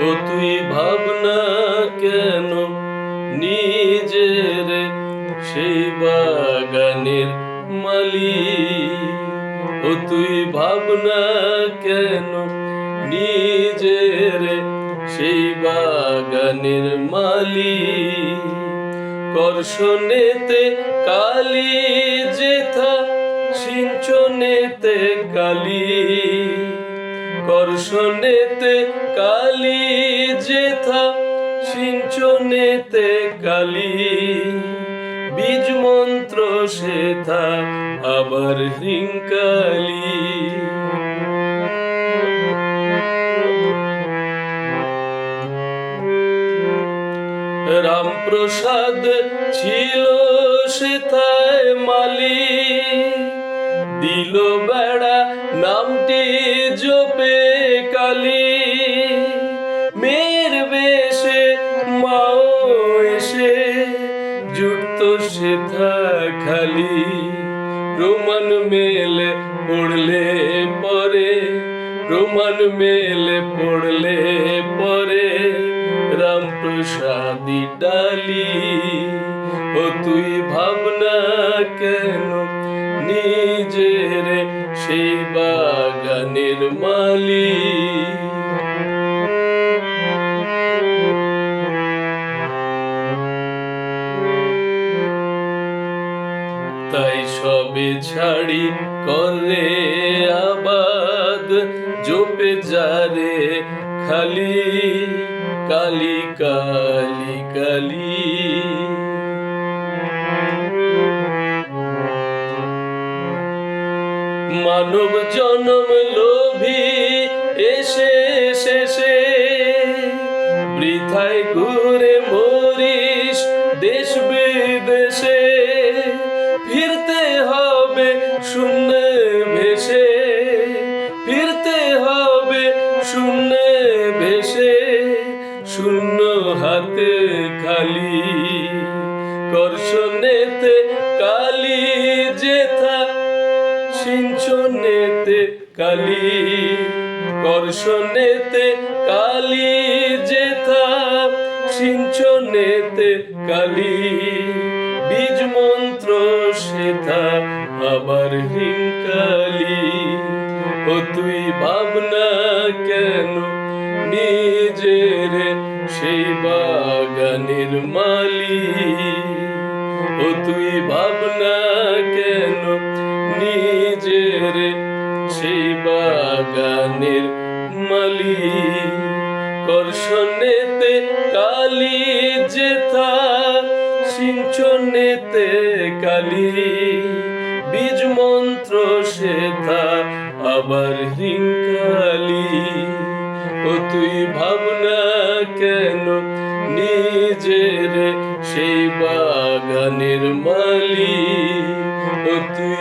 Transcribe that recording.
তুই ভাবনা কেন নিজের সেই বাগানের মালি ও তুই ভাবনা কেন নিজের সেই বাগানের মালি কর্ষণেতে কালি যেথা, সিঞ্চনেতে কালি কর্ষণেতে কালি যেথা, সিঞ্চনেতে কালি। বীজ মন্ত্র সেথা, আবার হৃঙ্কালি রামপ্রসাদ ছিল সেথায় মালি দিল বেড়া নামটি জুটত খালি প্রমাণ মেলে পড়লে পরে প্রমাণ মেলে পড়লে পরে, রামপ্রসাদী ডালি, ও তুই ভাবনা কেন নিজের সেই বাগানের মালি সবে ছাড়ি করে আবাদ, জপে যারে খালি, কালি কালি কালি। মানব জনম লোভী এসে শেষে, বৃথায় ঘুরে মরিস দেশ বিদেশে। খালি, কর্ষণেতে কালি যেথা, সিঞ্চনেতে কালি, কর্ষণেতে কালি যেথা, সিঞ্চনেতে কালি। বীজ মন্ত্র সেথা আবার হিংকালি। ও তুই ভাবনা কেন নিজের সেই বাগানের মালি ও তুই ভাবনা কেন নিজের সেই বাগানের মালি কর্ষণেতে কালি যেথা, সিঞ্চনেতে কালি। বীজ মন্ত্র সেথা, আবার হিংকালি। তুই ভাবনা কেন নিজের সেই বাগানের মালি ও তুই